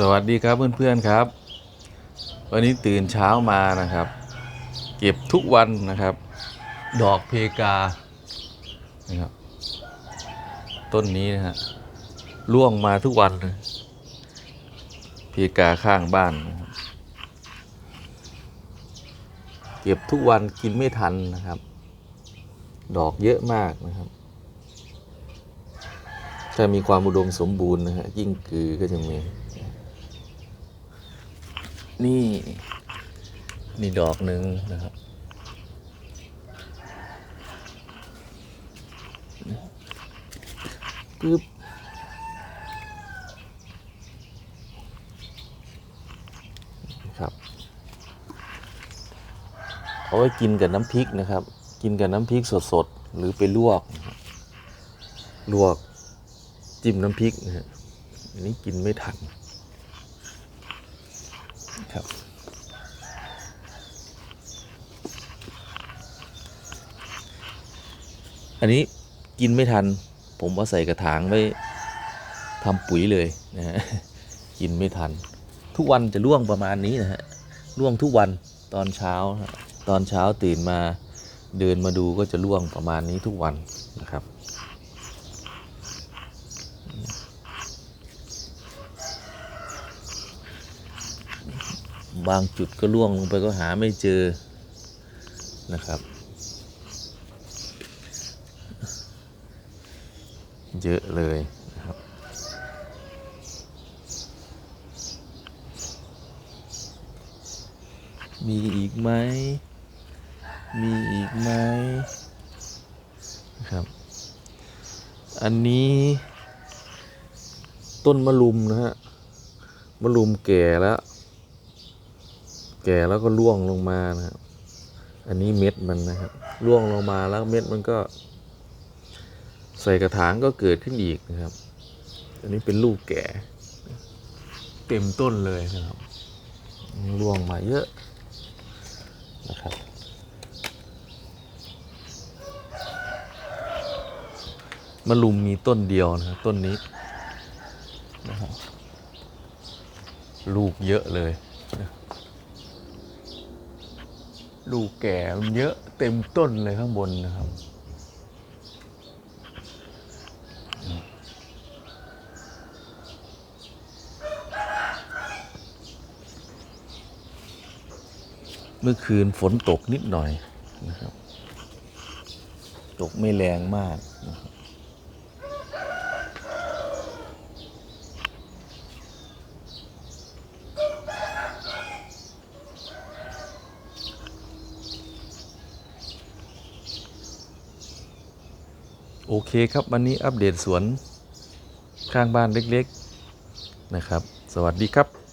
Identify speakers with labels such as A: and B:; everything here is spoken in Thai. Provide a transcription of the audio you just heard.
A: สวัสดีครับเพื่อนๆครับ วันนี้ตื่นเช้ามานะครับ เก็บทุกวันนะครับ ดอกเพกานะครับต้นนี้นะฮะร่วงมาทุกวันเลยเพกาข้างบ้านนะครับเก็บทุกวันกินไม่ทันนะครับ ดอกเยอะมากนะครับ ถ้ามีความอุดมสมบูรณ์นะฮะยิ่งกือก็จะมี นี่ นี่ดอกหนึ่งนะครับ ปึ๊บครับ เอาไว้กินกับน้ำพริกนะครับ กินกับน้ำพริกสดๆ หรือไปลวก ลวกจิ้มน้ำพริกนะฮะอันนี้กินไม่ทัน ครับอันนี้กินไม่ทัน ผมเอาใส่กระถางไว้ทำปุ๋ยเลยนะฮะกินไม่ทัน ทุกวันจะล่วงประมาณนี้นะฮะล่วงทุกวันตอนเช้า ตอนเช้าตื่นมาเดินมาดูก็จะล่วงประมาณนี้ทุกวันนะครับ บางจุดก็ล่วงลงไปก็หาไม่เจอนะครับ เยอะเลยนะครับมีอีกไหม มีอีกไหมนะครับ อันนี้ต้นมะลุมนะฮะ มะลุมแก่แล้ว แก่แล้วก็ร่วงลงมานะครับ อันนี้เม็ดมันนะครับร่วงลงมาแล้วเม็ดมันก็ ใส่กระถางก็เกิดขึ้นอีกนะครับ อันนี้เป็นลูกแก่ เต็มต้นเลยนะครับร่วงมาเยอะนะครับมะลุมมีต้นเดียวนะครับต้นนี้นะครับลูกเยอะเลย ลูกแก่มันเยอะเต็มต้นเลยข้างบนนะครับ เมื่อคืนฝนตกนิดหน่อยนะครับ ตกไม่แรงมากนะครับ โอเคครับวันนี้อัปเดตสวนข้างบ้านเล็กๆนะครับ สวัสดีครับ